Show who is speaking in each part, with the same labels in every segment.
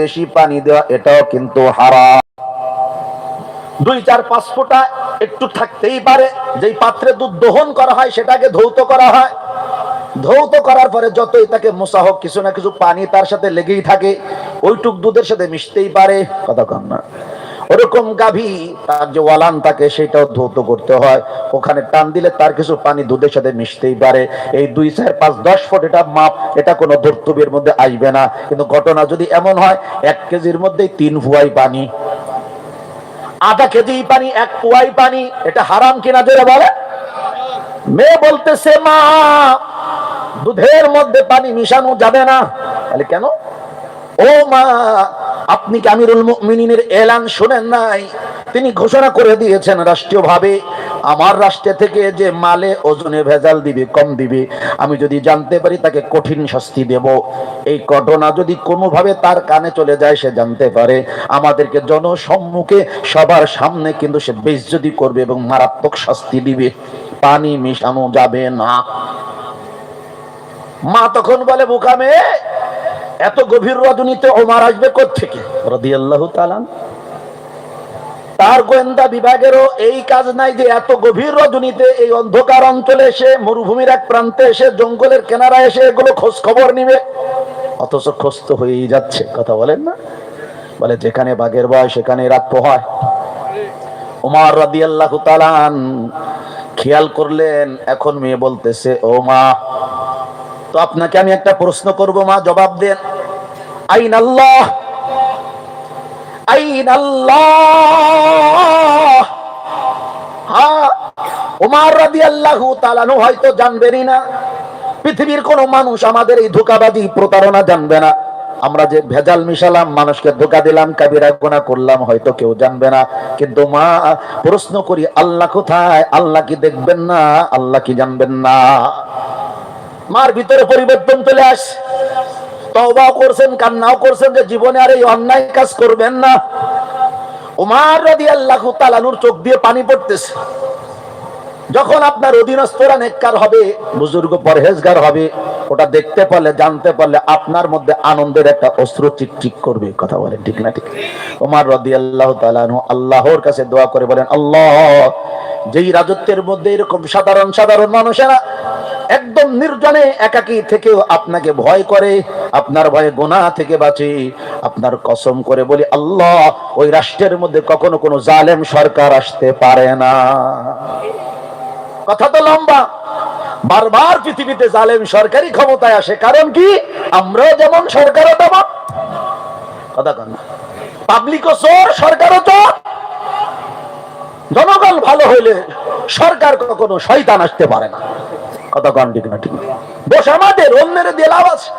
Speaker 1: বেশি পানি দেওয়া, এটাও কিন্তু হারাম। দুই চার পাঁচ ফোঁটা একটু থাকতেই পারে, যেই পাত্রে দুধ দহন করা হয় সেটাকে ধৌত করা হয়। ধৌত করার পরে যতই তাকে মোসা হোক, কিছু না কিছু পানি তার সাথে লেগেই থাকে, ওইটুক দুধের সাথে মিশতেই পারে, কথা কম না। ওরকম গাভী, তার যে ওয়ালান থাকে সেটাও ধৌত করতে হয়। ওখানে টান দিলে তার কিছু পানি দুধের সাথে মিশতেই পারে। এই দুই চার পাঁচ দশ ফুট, এটা মাপ, এটা কোনো ধর্তব্যের মধ্যে আসবে না। কিন্তু ঘটনা যদি এমন হয়, এক কেজির মধ্যেই তিন ফুয়াই পানি। আধা কেজি পানি, এক পুয়াই পানি, এটা হারাম কিনা জোরে বলে? মেয়ে বলতেছে, মা, দুধের মধ্যে পানি মিশানো যাবে না। তাহলে কেন? ও মা, আপনি কি আমিরুল মুমিনিনের এলান শুনেন নাই? তিনি ঘোষণা করে দিয়েছেন রাষ্ট্রীয়ভাবে, আমার রাষ্ট্র থেকে যে মালে ওজনে ভেজাল দিবে, কম দিবে, আমি যদি জানতে পারি তাকে কঠিন শাস্তি দেব। এই ঘটনা যদি কোনোভাবে তার কানে চলে যায়, সে জানতে পারে। আমাদেরকে জনসম্মুখে সবার সামনে কিন্তু সে বেজ্জতি করবে এবং মারাত্মক শাস্তি দিবে। পানি মিশানো যাবে না। মা তখন বলে, বোকামে এত গভীর রজনীতে ওমার আসবে থেকে রাদিয়াল্লাহু তাআলা তার গোয়েন্দা বিভাগেরও এই কাজ নাই যে এত গভীর রজনীতে এই অন্ধকার অঞ্চলে এসে মরুভূমির এক প্রান্তে এসে জঙ্গলের কেনারা এসে এগুলো খোঁজ খবর নিবে। অথচ খোঁজ তো হয়েই যাচ্ছে কথা বলেন না? বলে যেখানে বাঘের বয় সেখানে রাত পোহায়। উমার রাদিয়াল্লাহু তাআলা খেয়াল করলেন এখন মেয়ে বলতেছে ও মা তো আপনাকে আমি একটা প্রশ্ন করব, মা, জবাব দেন। আইন আল্লাহ। আইন আল্লাহ। হ্যাঁ উমার রাদিয়াল্লাহু তাআলা হয়তো জানবেনই না। পৃথিবীর কোন মানুষ আমাদের এই ধোকাবাজি, প্রতারণা জানবে না। আমরা যে ভেজাল মিশালাম, মানুষকে ধোকা দিলাম, কাবিরা গোনা করলাম, হয়তো কেউ জানবে না। কিন্তু মা, প্রশ্ন করি, আল্লাহ কোথায়? আল্লাহ কি দেখবেন না? আল্লাহ কি জানবেন না? মার ভিতরে পরিবর্তন চলে আস। তওবাও করছেন, কান্নাও করছেন যে জীবনে আর এই অন্যায় কাজ করবেন না। উমার রাদিয়াল্লাহু তাআলার চোখ দিয়ে পানি পড়তেছে। যখন আপনার অধীনস্থরা নেককার হবে, বুজুর্গ পরহেজগার হবে, ওটা দেখতে পারলে, জানতে পারলে আপনার মধ্যে আনন্দের একটা অস্ত্র চিকচিক করবে কথা বলেন, ঠিক না ঠিক? ওমার রাদিয়াল্লাহু তাআলা আনহু আল্লাহর কাছে দোয়া করে বলেন, আল্লাহ, যেই রাজত্বের মধ্যে এরকম সাধারণ সাধারণ মানুষেরা একদম নির্জনে একাকী থেকেও আপনাকে ভয় করে, আপনার ভয়ে গোনা থেকে বাঁচে, আপনার কসম করে বলি, আল্লাহ, ওই রাষ্ট্রের মধ্যে কখনো কোনো জালেম সরকার আসতে পারে না। কথা তো লম্বা। বারবার পৃথিবীতে জালেম সরকারি ক্ষমতায় আসে, কারণ কি? আমরাও যেমন সরকারও তেমন। কথা কন পাবলিকও চোর, সরকারও চোর। জনগণ ভালো হইলে সরকার কখনো শয়তান আসতে পারে না। কথা কন ঠিক না, ঠিক। দোষ আমাদের, অন্যের দিয়ে লাভ আছে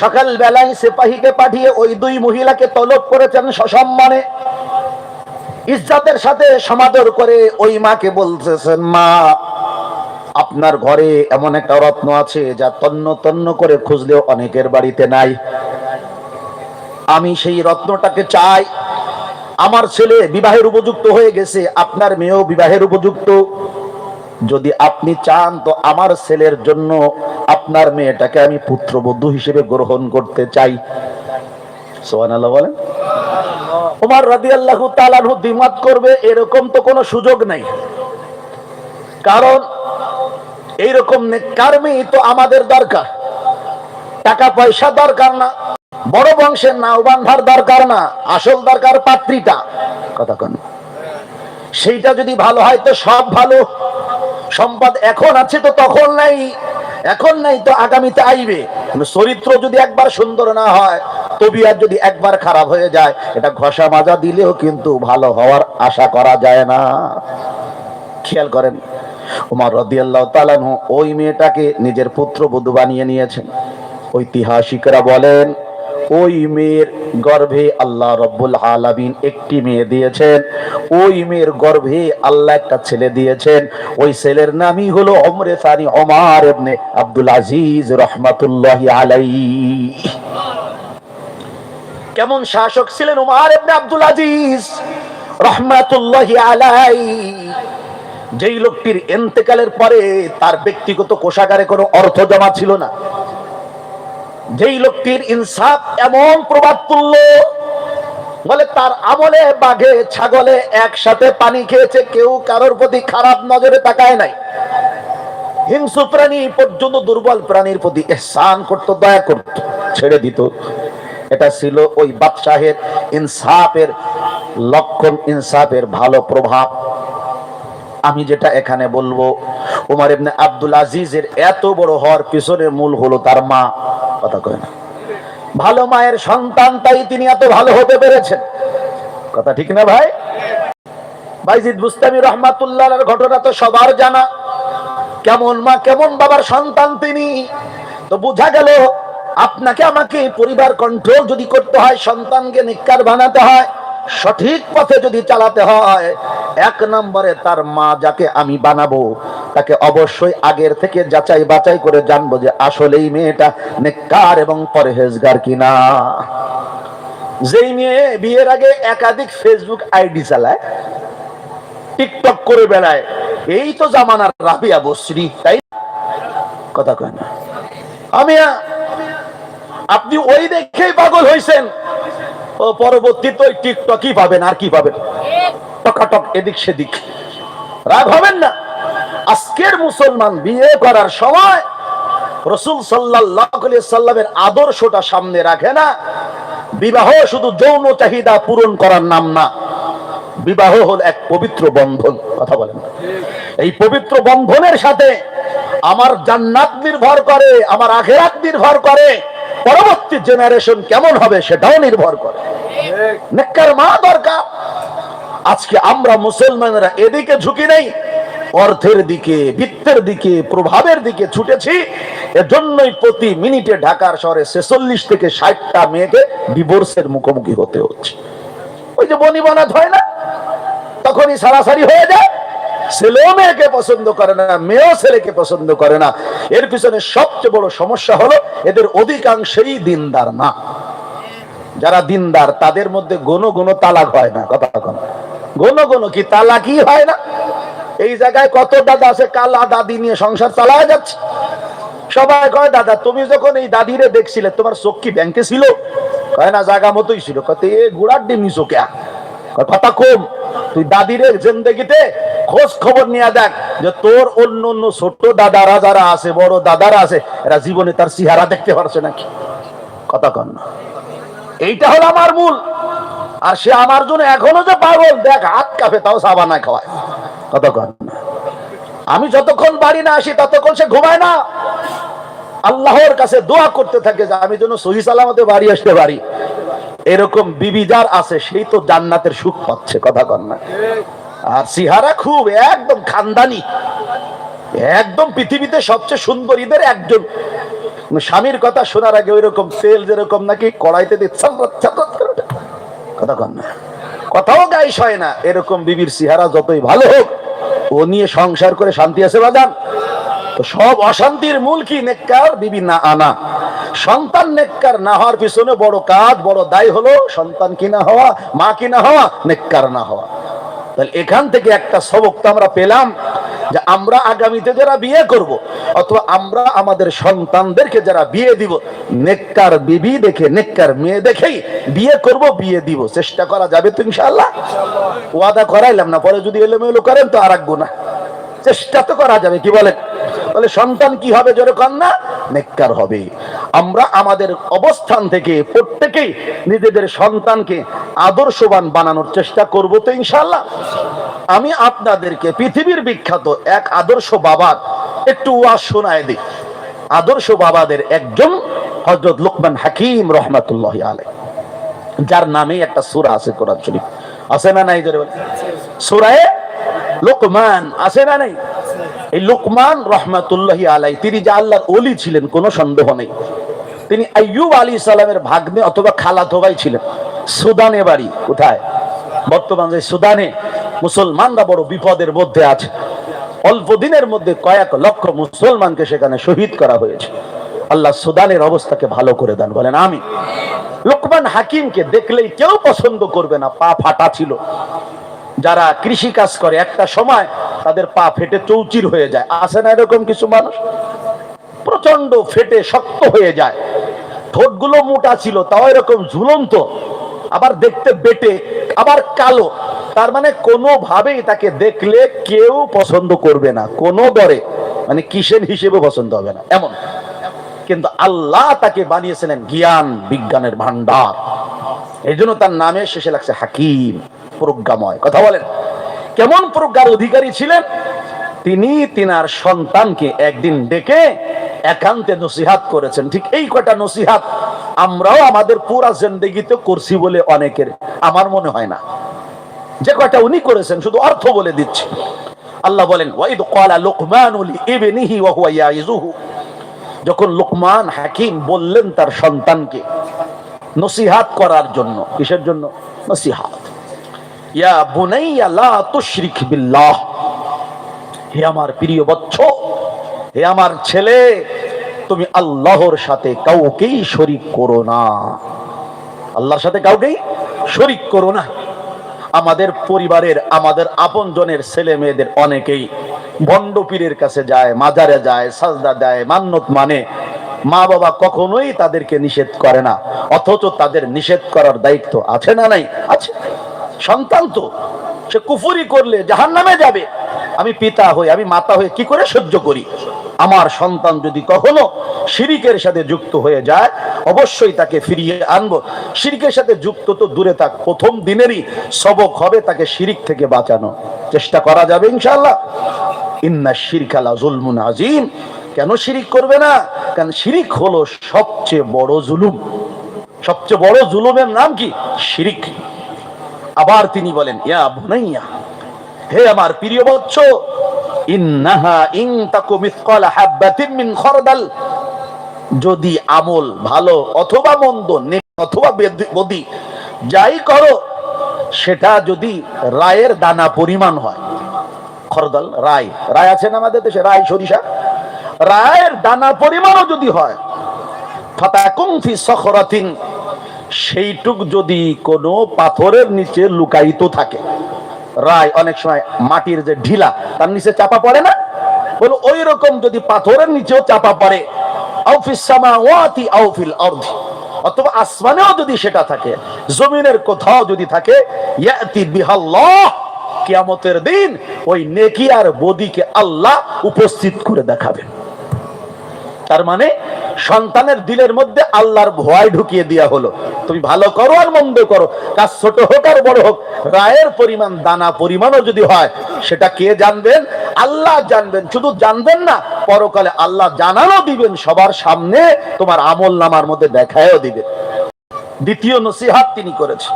Speaker 1: সকাল বেলায় সিপাহীকে পাঠিয়ে ওই দুই মহিলাকে তলব করেছেন সসম্মানে। ইজ্জাতের সাথে সমাদর করে ওই মাকে বলতেছেন, মা, আপনার ঘরে এমন একটা রত্ন আছে যা তন্ন তন্ন করে খুঁজলেও অনেকের বাড়িতে নাই। আমি সেই রত্নটাকে চাই আমার ছেলে বিবাহের উপযুক্ত হয়ে গেছে, আপনার মেয়েও বিবাহের উপযুক্ত। যদি আপনি চান তো আমার ছেলের জন্য আপনার মেয়েটাকে আমি পুত্রবধূ হিসেবে গ্রহণ করতে চাই। বলেন। করবে, এরকম তো কোনো সুযোগ নাই। কারণ এইরকম নেককার মেয়ে তো আমাদের দরকার। টাকা পয়সা দরকার না। বড় বংশের নাও বান্ধার দরকার না, আসল দরকার পাত্রীটা। কথা কন। সেইটা যদি ভালো হয় তো সব ভালো। সম্পদ এখন আছে তো তখন নাই। এখন নাই তো আগামীতে আইবে। চরিত্র যদি একবার সুন্দর না হয় তবিয়ার যদি একবার খারাপ হয়ে যায়, এটা ঘষা মাজা দিলেও কিন্তু ভালো হওয়ার আশা করা যায় না। খেয়াল করেন, উমার রদিয়াল্লাহ তালানহ ওই মেয়েটাকে নিজের পুত্রবধূ বানিয়ে নিয়েছেন। ঐতিহাসিকরা বলেন ওই মেয়ের গর্ভে আল্লাহ রব্বুল আলামিন একটি মেয়ে দিয়েছেন। ওই মেয়ের গর্ভে আল্লাহ একটা ছেলে দিয়েছেন। ওই ছেলের নামই হলো অমরে সানি ওমার ইবনে আব্দুল আজিজ রহমাতুল্লাহি আলাইহি। কেমন শাসক ছিলেন উমার ইবনে আব্দুল আজিজ রহমাতুল্লাহি আলাইহি। যেই লোকটির এন্তেকালের পরে তার ব্যক্তিগত কোষাগারে কোনো অর্থ জমা ছিল না। যেই লোকটির ইনসাফ এমন প্রভাব তুলল, বলে তার আমলে বাঘে ছাগলে একসাথে পানি খেয়েছে, কেউ কারোর প্রতি খারাপ নজরে তাকায় নাই। হিংস্র প্রাণী পর্যন্ত দুর্বল প্রাণীর প্রতি এহসান করতো, দয়া করত, ছেড়ে দিত। এটা ছিল ওই বাদশাহের ইনসাফের, লক্ষণ ইনসাফের ভালো প্রভাব। আমি যেটা এখানে বলব, উমার ইবনে আব্দুল আজিজের এত বড় হওয়ার পিছনের মূল হলো তার মা। কথা কয় না। ভালো মায়ের সন্তান, তাই তিনি এত ভালো হতে পেরেছেন। কথা ঠিক না ভাই? বাইজিদ বুস্তামি রহমাতুল্লাহ ঘটনা তো সবার জানা। কেমন মা, কেমন বাবার সন্তান তিনি? তো বোঝা গেল, আপনাকে আমাকে পরিবার কন্ট্রোল যদি করতে হয়, সন্তানকে নিকার বানাতে হয় সঠিক পথে যদি চালাতে হয়, এক নম্বরে তার মা যাকে আমি বানাবো, তাকে অবশ্যই আগের থেকে যাচাই বাছাই করে জানব যে আসলেই মেয়েটা নেককার এবং পরহেজগার কিনা। যেই মেয়ে বিয়ের আগে একাধিক ফেসবুক আইডি চালায় টিকটক করে বেড়ায়, এই তো জামানার রাবিয়া বশ্রী তাই কথা কয় না। আমি আপনি ওই দেখেই পাগল হয়েছেন পরবর্তীতে ওই টিকটকই পাবেন, আর কি পাবেন? টকাটক এদিক সেদিক। রাগ হবেন না। আজকের মুসলমান বিয়ে করার সময় রসুল সাল্লামের আদর্শটা সামনে রাখে না। বিবাহ শুধু যৌন চাহিদা পূরণ করার নাম না। বিবাহ হল এক পবিত্র বন্ধন, কথা বলেন। এই পবিত্র বন্ধনের সাথে আমার জান্নাত নির্ভর করে, আমার আখেরাত নির্ভর করে। পরবর্তী জেনারেশন কেমন হবে সেটাও নির্ভর করে। নেককার মা দরকার। আজকে আমরা মুসলমানরা এদিকে ঝুঁকি নেই অর্থের দিকে, বৃত্তের দিকে, প্রভাবের দিকে ছুটেছি। এজন্যই প্রতি মিনিটে ঢাকার শহরে ছেচল্লিশ থেকে ষাটটা মেয়েকে ডিভোর্সের মুখোমুখি হতে হচ্ছে। ওই যে বনিবনাথ হয় না? তখনই সারাসারি হয়ে যায়। ছেলেও মেয়েকে পছন্দ করে না, মেয়েও ছেলেকে পছন্দ করে না। এর পিছনে সবচেয়ে বড় সমস্যা হলো, এদের অধিকাংশই দিনদার না। যারা দিনদার, তাদের মধ্যে গণ গণ তালাক হয় না, কথা কন। গণ গণ কি তালাকই হয় না? এই জায়গায় কত দাদা আছে, কালা দাদি নিয়ে সংসার চালা যাচ্ছে। সবাই কয়, দাদা, তুমি যখন এই দাদিরে দেখছিলে, তোমার চোখ কি ব্যাংকে ছিল? কয়, না জায়গা মতোই ছিল। কত এ গুড়ার ডিমি চোখে কথা কম। তুই দাদিরে জিন্দগিতে খোঁজ খবর নিয়ে দেখ যে তোর অন্য অন্য ছোট দাদারা যারা আছে, বড় দাদারা আছে, এরা জীবনে তার চেহারা দেখতে পারছে নাকি? কথা কন না। এইটা হলো আমার মূল। আর সে আমার জন্য এখনও যে পাগল, দেখ, হাত কাপে, তাও সাবানা খাওয়ায়। কথা কন না। আমি যতক্ষণ বাড়ি না আসি, ততক্ষণ সে ঘুমায় না। আল্লাহর কাছে দোয়া করতে থাকে যে আমি যেন সহি সালামতে বাড়ি আসতে পারি। এরকম বিবি যার আছে, সেই তো জান্নাতের সুখ পাচ্ছে, কথা কন না। আর সিহারা খুব একদম খানদানি। একদম পৃথিবীতে সবচেয়ে সুন্দরীদের একজন। স্বামীর কথা শোনার আগে ওই রকম তেল যেরকম নাকি কড়াইতে দিচ্ছে কথা না। কথাও গাইস হয় না, এরকম বিবির সিহারা যতই ভালো হোক, ও নিয়ে সংসার করে শান্তি আছে বাজান। তো সব অশান্তির মূল কি? নেককার বিবি না আনা। সন্তান নেককার না হওয়ার পিছনে বড় কাজ, বড় দায় হলো সন্তান কিনা হওয়া, মা কিনা হওয়া, নেককার না হওয়া। তাহলে এখান থেকে একটা সবক তো আমরা পেলাম যে আমরা আগামীতে যারা বিয়ে করব, অথবা আমরা আমাদের সন্তানদেরকে যারা বিয়ে দিব, নেককার বিবি দেখে, নেককার মেয়ে দেখেই বিয়ে করব, বিয়ে দিব। চেষ্টা করা যাবে তো ইনশাআল্লাহ। ওয়াদা করাইলাম না, পরে যদি এলোমেলো করেন তো আর রাখব না চেষ্টা তো করা যাবে, কি বলেন? বলে সন্তান কি হবে জোরে কন্যা নেককার হবে। আমরা আমাদের অবস্থান থেকে প্রত্যেকেই নিজেদের সন্তানকে আদর্শবান বানানোর চেষ্টা করব তো ইনশাল্লাহ আমি আপনাদেরকে পৃথিবীর বিখ্যাত এক আদর্শ বাবার একটু ওয়াজ শোনায় দিই। আদর্শ বাবাদের একজন হজরত লোকমান হাকিম রহমাতুল্লাহ আলাই যার নামে একটা সুরা আছে কোরআন শরীফ। আছে না নাই জোরে সুরায় লোকমান, আছে না নাই? এই লোকমান রহমাতুল্লাহ আলাই তিনি যে আল্লাহর অলি ছিলেন, কোনো সন্দেহ নেই। তিনি আইয়ুব আলী সালামের ভাগ্নে অথবা খালাতো ভাই ছিলেন। সুদানে বাড়ি, কোথায়? বর্তমান যে সুদানে, মুসলমানরা বড় বিপদের মধ্যে আছে। অল্প দিনের মধ্যে কয়েক লক্ষ মুসলমানকে সেখানে শহীদ করা হয়েছে। আল্লাহ সুদানের অবস্থাকে ভালো করে দেন, বলেন আমি লোকমান হাকিমকে দেখলেই কেউ পছন্দ করবে না, পা ফাটা ছিল। যারা কৃষি কাজ করে, একটা সময় তাদের পা ফেটে চৌচির হয়ে যায়। আসে না এরকম কিছু মানুষ? প্রচণ্ড ফেটে শক্ত হয়ে যায়। ঠোঁটগুলো মোটা ছিল, তাও এরকম ঝুলন্ত, আবার দেখতে বেটে, আবার কালো। তার মানে কোনোভাবেই তাকে দেখলে কেউ পছন্দ করবে না, কোনো দরে। মানে কিসের হিসেবে পছন্দ হবে না, এমন। কিন্তু আল্লাহ তাকে বানিয়েছিলেন জ্ঞান বিজ্ঞানের ভান্ডার এই জন্য তার নামে শেষে লাগছে হাকিম। প্রজ্ঞাময়। কথা বলেন। কেমন প্রজ্ঞার অধিকারী ছিলেন? তিনি তিনার সন্তানকে একদিন ডেকে একান্তে নসিহাত করেছেন। ঠিক এই কটা নসিহাত আমরাও আমাদের পুরা জিন্দগিতে করছি বলে অনেকের আমার মনে হয় না। যে কয়টা উনি করেছেন, শুধু অর্থ বলে দিচ্ছি। আল্লাহ বলেন, ওয়াইদ ক্বালা লুকমানু লিইবনিহি ওয়া হুয়া ইয়াইজুহু যখন লুকমান হাকিম বললেন তার সন্তানকে নসিহাত করার জন্য, কিসের জন্য? নসিহাত। ইয়া বুনাইয়া লা তুশরিক বিল্লাহ। হে আমার প্রিয় হে আমার ছেলে, তুমি আল্লাহর সাথে কাউকেই করো না। আল্লাহর সাথে কাউকেই করো না। আমাদের পরিবারের, আমাদের আপনজনের ছেলে মেয়েদের অনেকেই ভণ্ড পীরের কাছে যায়, মাজারে যায়, সাজদা দেয় মান্যত মানে মা বাবা কখনোই তাদেরকে নিষেধ করে না। অথচ তাদের নিষেধ করার দায়িত্ব আছে না নাই? আছে। সন্তান তো। সে কুফুরি করলে জাহান নামে যাবে। আমি পিতা হই আমি মাতা হয়ে কি করে সহ্য করি? আমার সন্তান যদি কখনো শিরিকের সাথে যুক্ত হয়ে যায়, অবশ্যই তাকে ফিরিয়ে আনব। শিরিকের সাথে যুক্ত তো দূরে থাক, প্রথম দিনেরই সবক হবে তাকে শিরিক থেকে বাঁচানো। চেষ্টা করা যাবে ইনশাল্লাহ ইন্না শিরকালা জুলমুন আজিম কেন শিরিক করবে না? কারণ শিরিক হলো সবচেয়ে বড় জুলুম। সবচেয়ে বড় জুলুমের নাম কি? শিরিক। আবার তিনি বলেন, ইয়া বুনাইয়া, হে আমার প্রিয় বৎস, ইন্নাহা ইন তাকু মিসকালা হাববাতিন মিন খরদাল, যদি আমল ভালো অথবা মন্দ অথবা বদি যাই করো, সেটা যদি রায়ের দানা পরিমাণ হয়। খরদাল, রায় রায় আছে না আমাদের দেশে? রায়, সরিষা? রায়ের দানা পরিমাণও যদি হয় ফাতাকুম ফি সখরাতিন সেইটুক যদি কোনো পাথরের নিচে লুকায়িত থাকে। রায় অনেক সময় মাটির যে ঢিলা, তার নিচে চাপা পড়ে না? বলো ওই রকম যদি পাথরের নিচেও চাপা পড়ে অথবা আসমানেও যদি সেটা থাকে, জমিনের কোথাও যদি থাকে কিয়ামতের দিন ওই নেকি আর বদিকে আল্লাহ উপস্থিত করে দেখাবেন। তার মানে সন্তানের দিলের মধ্যে আল্লাহর ভয় ঢুকিয়ে দেওয়া হলো। তুমি ভালো করো আর মন্দ করো, কাজ ছোট হোক আর বড় হোক, রায়ের পরিমাণ, দানা পরিমাণও যদি হয়, সেটা কে জানবেন? আল্লাহ জানবেন। শুধু জানবেন না, পরকালে আল্লাহ জানানো দিবেন, সবার সামনে তোমার আমল নামার মধ্যে দেখায়ও দিবেন দ্বিতীয় নসিহাত তিনি করেছেন।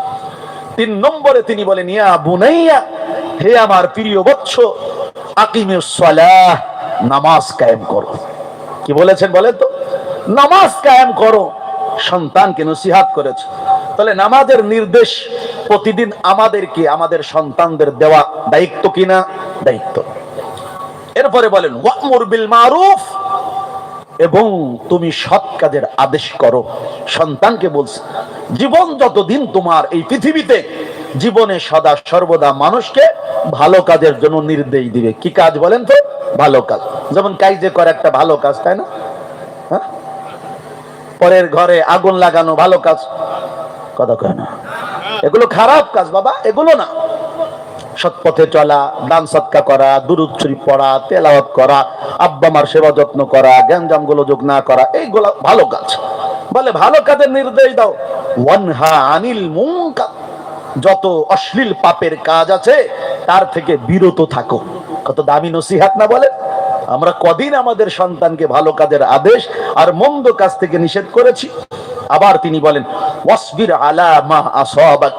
Speaker 1: তিন নম্বরে তিনি বলেন, ইয়া বুনাইয়া, হে আমার প্রিয় বৎস আকিমে সালাহ, নামাজ কায়েম করো। কি বলেছেন বলেন তো? নামাজ কায়েম করো। সন্তানকে নসিহাত করেছে। তাহলে নামাজের নির্দেশ প্রতিদিন আমাদেরকে, আমাদের সন্তানদের দেওয়া দায়িত্ব কিনা? দায়িত্ব। এরপরে বলেন বিল মারুফ এবং তুমি সৎ কাজের আদেশ করো। সন্তানকে বলছে, জীবন যতদিন তোমার এই পৃথিবীতে, জীবনে সদা সর্বদা মানুষকে ভালো কাজের জন্য নির্দেশ দিবে। কি কাজ বলেন তো? ভালো কাজ। যেমন কাইজে করে একটা ভালো কাজ, তাই না? হ্যাঁ? পরের ঘরে আগুন লাগানো, ভালো কাজ। কথা কয় না। এগুলো খারাপ কাজ বাবা, এগুলো না। সৎ পথে চলা, দান সৎকা করা, দুরুদ শরীফ পড়া, তেলাওয়াত করা, আব্বা মার সেবা যত্ন করা, গ্যাঞ্জাম গোলযোগ না করা, এইগুলো ভালো কাজ। বলে ভালো কাজের নির্দেশ দাও। ওয়ানহা আনিল মুনকার। যত অশ্লীল পাপের কাজ আছে, তার থেকে বিরত থাকো। কত দামি নসিহাত না বলে? আমরা কদিন আমাদের সন্তানকে ভালো কাজের আদেশ আর মন্দ কাজ থেকে নিষেধ করেছি। আবার তিনি বলেন আলা মা আসাবাক।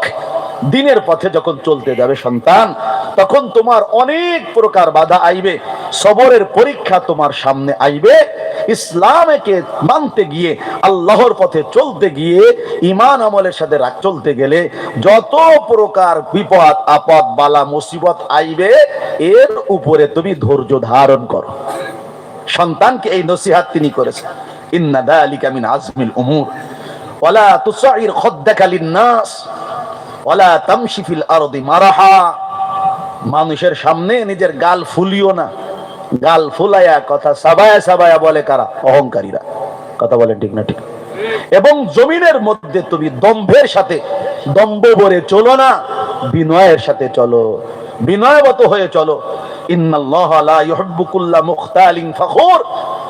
Speaker 1: দিনের পথে যখন চলতে যাবে সন্তান, তখন তোমার অনেক প্রকার বাধা আইবে। সবরের পরীক্ষা তোমার সামনে আইবে। ইসলামকে মানতে গিয়ে, আল্লাহর পথে চলতে গিয়ে ইমান আমলের সাথে চলতে গেলে যত প্রকার বিপদ, আপদ, বালা, মুসিবত আইবে, এর উপরে তুমি ধৈর্য ধারণ করো। সন্তানকে এই নসিহাত তিনি করেছেন। ইন্না দালিকা মিন আজমিল উমুর। ওয়ালা তুসাইর খদ্দাকা লিন-নাস। ওয়ালা তামশি ফিল আরদি মারাহা। মানুষের সামনে নিজের গাল ফুলিও না। গাল ফুলায়া কথা সাবায়া সাবায়া বলে কারা? অহংকারীরা। কথা বলেন ঠিক না ঠিক। এবং জমিনের মধ্যে তুমি দম্ভের সাথে, দম্ভ ভরে চলো না, বিনয়ের সাথে চলো, বিনয়বত হয়ে চলো।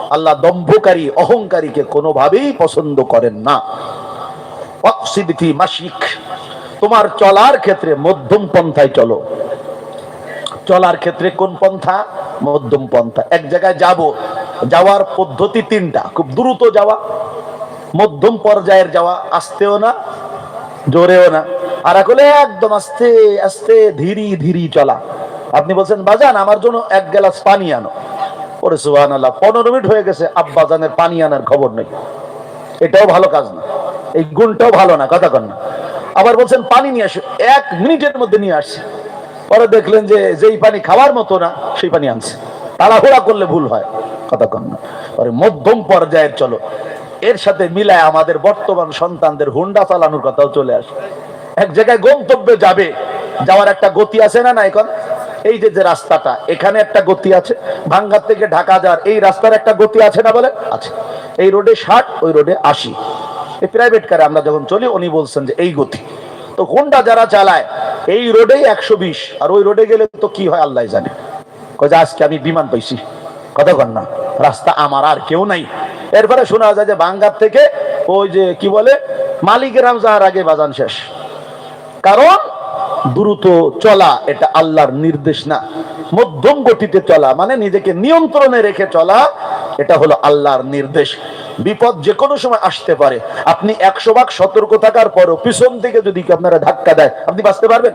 Speaker 1: আল্লাহ দম্ভকারী, অহংকারীকে কোনোভাবেই পছন্দ করেন না। তোমার চলার ক্ষেত্রে মধ্যম পন্থায় চলো। চলার ক্ষেত্রে কোন পন্থা? মধ্যম পন্থা। এক জায়গায় যাব, যাওয়ার পদ্ধতি তিনটা। খুব দ্রুত যাওয়া, মধ্যম পর্যায়ের যাওয়া, আসতেও না, জোরেও না। আর হলে একদম আস্তে আস্তে, ধীরে ধীরে চলা। আপনি বলছেন, বাজান, আমার জন্য এক গ্লাস পানি আনো। ওরে সুহান আল্লাহ পনেরো মিনিট হয়ে গেছে, আব্বাজানের পানি আনার খবর নেই। এটাও ভালো কাজ না। এই গুণটাও ভালো না, কথা কন না। আবার বলছেন, পানি নিয়ে আসো। এক মিনিটের মধ্যে নিয়ে আসছে। পরে দেখলেন যে যেই পানি খাওয়ার মতো না, সেই পানি আনছে। তাড়াহুড়া করলে ভুল হয়, কথা না। পরে মধ্যম পর্যায়ের চলো। এর সাথে মিলায় আমাদের বর্তমান সন্তানদের হুন্ডা চালানোর কথাও চলে আসে। এক জায়গায় গন্তব্যে যাবে, যাওয়ার একটা গতি আছে না না এখন এই যে যে রাস্তাটা, এখানে একটা গতি আছে। ভাঙ্গার থেকে ঢাকা যাওয়ার এই রাস্তার একটা গতি আছে না বলে? আছে। এই রোডে ষাট, ওই রোডে আশি। এই প্রাইভেট কারে আমরা যখন চলি, উনি বলছেন যে এই গতি। তো হোন্ডা যারা চালায়, এই রোডেই একশো বিশ, আর ওই রোডে গেলে তো কি হয় আল্লাহ জানে। কয় আজকে আমি বিমান পাইছি। কথা কন না, রাস্তা আমার, আর কেউ নাই। এরপরে শোনা যায় যে বাঙ্গার থেকে ওই যে কি বলে মালিকেরাম যাওয়ার আগে বাজান শেষ। কারণ দ্রুত চলা, এটা আল্লাহর নির্দেশ না। মধ্যম গতিতে চলা মানে নিজেকে নিয়ন্ত্রণে রেখে চলা, এটা হলো আল্লাহর নির্দেশ। বিপদ যে কোনো সময় আসতে পারে। আপনি একশো ভাগ সতর্ক থাকার পরও পিছন থেকে যদি আপনারা ধাক্কা দেয়, আপনি বাঁচতে পারবেন?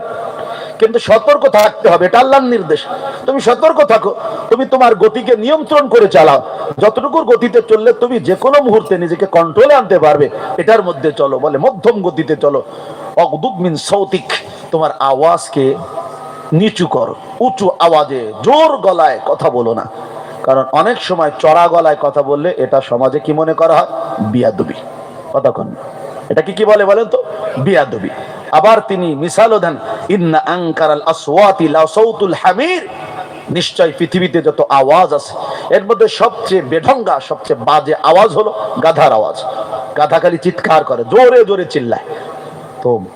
Speaker 1: কিন্তু সতর্ক থাকতে হবে, এটা আল্লাহর নির্দেশ। তুমি সতর্ক থাকো, তুমি তোমার গতিকে নিয়ন্ত্রণ করে চালাও। যতটুকুর গতিতে চললে তুমি যে কোনো মুহূর্তে নিজেকে কন্ট্রোলে আনতে পারবে। এটার মধ্যে চলো, বলে মধ্যম গতিতে চলো। অগদুদ মিন সৌতিক, তোমার আওয়াজকে নিচু করো, উঁচু আওয়াজে, জোর গলায় কথা বলো না। কারণ অনেক সময় চড়া গলায় কথা বললে এটা সমাজে কি মনে করা হয়? বিয়াদবি। কতক্ষণ এটা কি কি বলে বলেন তো? বিয়াদবি। আবার তিনি মিসালও দেন, ইন্না আনকারাল আসওয়াতি লাসাউতুল হামির। নিশ্চয় পৃথিবীতে যত আওয়াজ আছে, এর মধ্যে সবচেয়ে বেঢঙ্গা, সবচেয়ে বাজে আওয়াজ হলো গাধার আওয়াজ। গাধা খালি চিৎকার করে, জোরে জোরে চিল্লায়।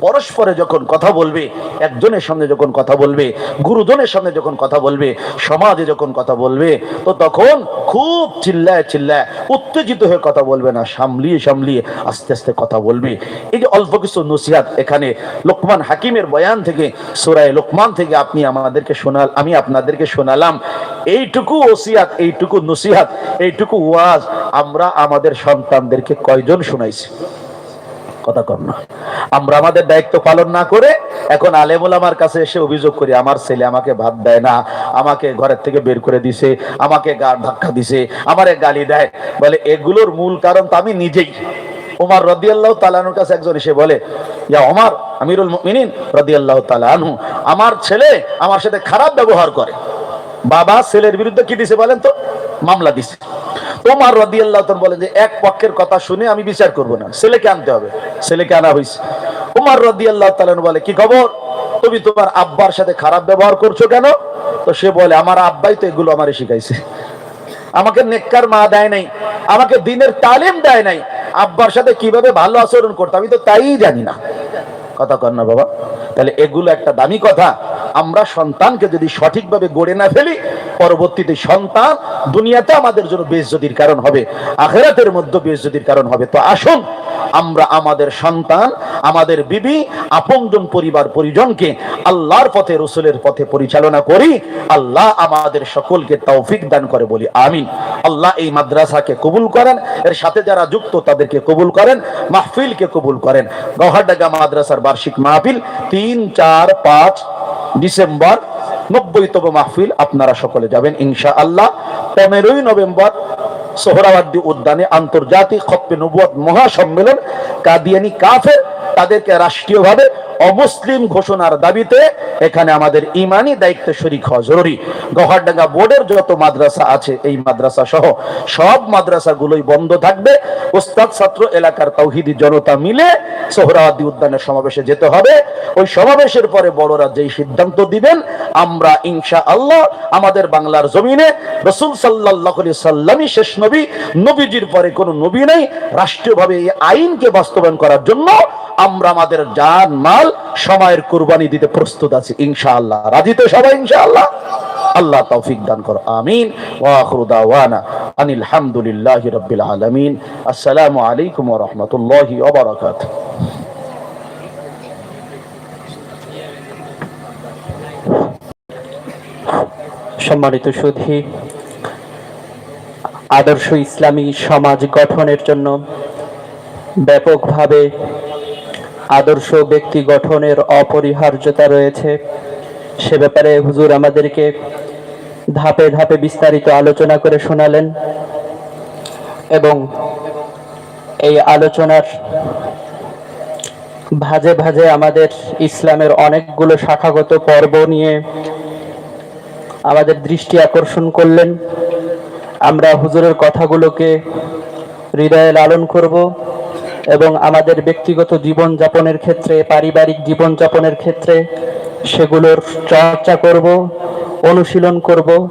Speaker 1: পরস্পরে যখন কথা বলবে, একজনের সামনে যখন কথা বলবে, গুরুজনের সামনে যখন কথা বলবে, সমাজে যখন কথা বলবে, তো তখন খুব চিল্লায় চিল্লায়, উত্তেজিত হয়ে কথা বলবে না, সামলিয়ে সামলিয়ে আস্তে আস্তে কথা বলবে। এই যে অল্প কিছু নসিহাত এখানে লোকমান হাকিমের বয়ান থেকে, সোরায় লোকমান থেকে আপনি আমাদেরকে শোনাল, আমি আপনাদেরকে শোনালাম। এইটুকু ওসিয়াত, এইটুকু নসিহাত, এইটুকু ওয়াজ আমরা আমাদের সন্তানদেরকে কয়জন শোনাইছি? কথা কর না আমরা আমাদের দায়িত্ব পালন না করে এখন আলেমুল আমার কাছে এসে অভিযোগ করি, আমার ছেলে আমাকে ভাত দেয় না, আমাকে ঘরের থেকে বের করে দিছে, আমাকে গাড় ধাক্কা দিছে, আমারে গালি দেয়। বলে, এগুলোর মূল কারণ তো আমি নিজেই। ওমার রদিয়াল্লাহ তালানুর কাছে একজন এসে বলে, ইয়া ওমার আমিরুল মিনিন রদিয়াল্লাহ তালানহু আমার ছেলে আমার সাথে খারাপ ব্যবহার করে। বাবা ছেলের বিরুদ্ধে কি দিছে বলেন তো? মামলা দিছে। তোমার রদি আল্লাহ বলে যে, এক পক্ষের কথা শুনে আমি বিচার করব না। ছেলেকে আনতে হবে। ছেলেকে আনা হয়েছে উমার রদি আল্লাহ বলে, কি খবর? তুমি তোমার আব্বার সাথে খারাপ ব্যবহার করছ কেন? তো সে বলে, আমার আব্বাই তো এগুলো আমারে শিখাইছে। আমাকে নেককার মা দেয় নাই। আমাকে দিনের তালিম দেয় নাই। আব্বার সাথে কীভাবে ভালো আচরণ করতে আমি তো তাই জানি না। কথা কর না বাবা। তাহলে এগুলো একটা দামি কথা। আমরা সন্তানকে যদি সঠিকভাবে গড়ে না ফেলি, পরবর্তীতে সন্তান দুনিয়াতে আমাদের জন্য বেজদির কারণ হবে, আখেরাতের মধ্যে বেজদির কারণ হবে। তো আসুন, আমরা আমাদের সন্তান, আমাদের বিবি, আপনজন পরিবার পরিজনকে আল্লাহর পথে, রসুলের পথে পরিচালনা করি। আল্লাহ আমাদের সকলকে তৌফিক দান করে বলি, আমিন। আল্লাহ এই মাদ্রাসাকে কবুল করেন, এর সাথে যারা যুক্ত তাদেরকে কবুল করেন, মাহফিলকে কবুল করেন। গৌহারডাঙ্গা মাদ্রাসার বার্ষিক মাহফিল তিন, চার, পাঁচ ডিসেম্বর নব্বইতম মাহফিল আপনারা সকলে যাবেন ইনশা আল্লাহ পনেরোই নভেম্বর সোহরাবাদ্দি উদ্যানে আন্তর্জাতিক খপ্পে নবুয় মহাসম্মেলন কাদিয়ানি কাফের তাদেরকে রাষ্ট্রীয়ভাবে অমুসলিম ঘোষণার দাবিতে এখানে আমাদের ইমানি দায়িত্বে শরিক হওয়া জরুরি। গহারডাঙ্গা বোর্ডের যত মাদ্রাসা আছে, এই মাদ্রাসা সহ সব মাদ্রাসাগুলোই বন্ধ থাকবে। ওস্তাদ ছাত্র এলাকার তৌহিদি জনতা মিলে সোহরাওয়ার্দী উদ্যানের সমাবেশে যেতে হবে। ওই সমাবেশের পরে বড়রা যেই সিদ্ধান্ত দিবেন, আমরা ইনশা আল্লাহ আমাদের বাংলার জমিনে রসুল সাল্লাহ সাল্লামই শেষ নবী, নবীজির পরে কোনো নবী নেই। রাষ্ট্রীয়ভাবে এই আইনকে বাস্তবায়ন করার জন্য আমরা আমাদের জান, মাল সময়ের কুরবানি দিতে প্রস্তুত আছি, ইনশাআল্লাহ। রাজি তো সবাই, ইনশাআল্লাহ? আল্লাহ তৌফিক দান করো। আমিন। ওয়া আখিরু দাওয়ানা আনিল হামদুলিল্লাহি রাব্বিল আলামিন। আসসালামু আলাইকুম ওয়া রাহমাতুল্লাহি ওয়া বারাকাতুহু।
Speaker 2: সম্মানিত সুধী, আদর্শ ইসলামী সমাজ গঠনের জন্য ব্যাপকভাবে আদর্শ ব্যক্তি গঠনের অপরিহার্যতা রয়েছে। সে ব্যাপারে হুজুর আমাদেরকে ধাপে ধাপে বিস্তারিত আলোচনা করে শোনালেন এবং এই আলোচনার ভাজে ভাজে আমাদের ইসলামের অনেকগুলো শাখাগত পর্ব নিয়ে আমাদের দৃষ্টি আকর্ষণ করলেন। আমরা হুজুরের কথাগুলোকে হৃদয়ে লালন করব। এবং আমাদের ব্যক্তিগত জীবন যাপনের ক্ষেত্রে, পারিবারিক জীবন যাপনের ক্ষেত্রে সেগুলোর চর্চা করব, অনুশীলন করব।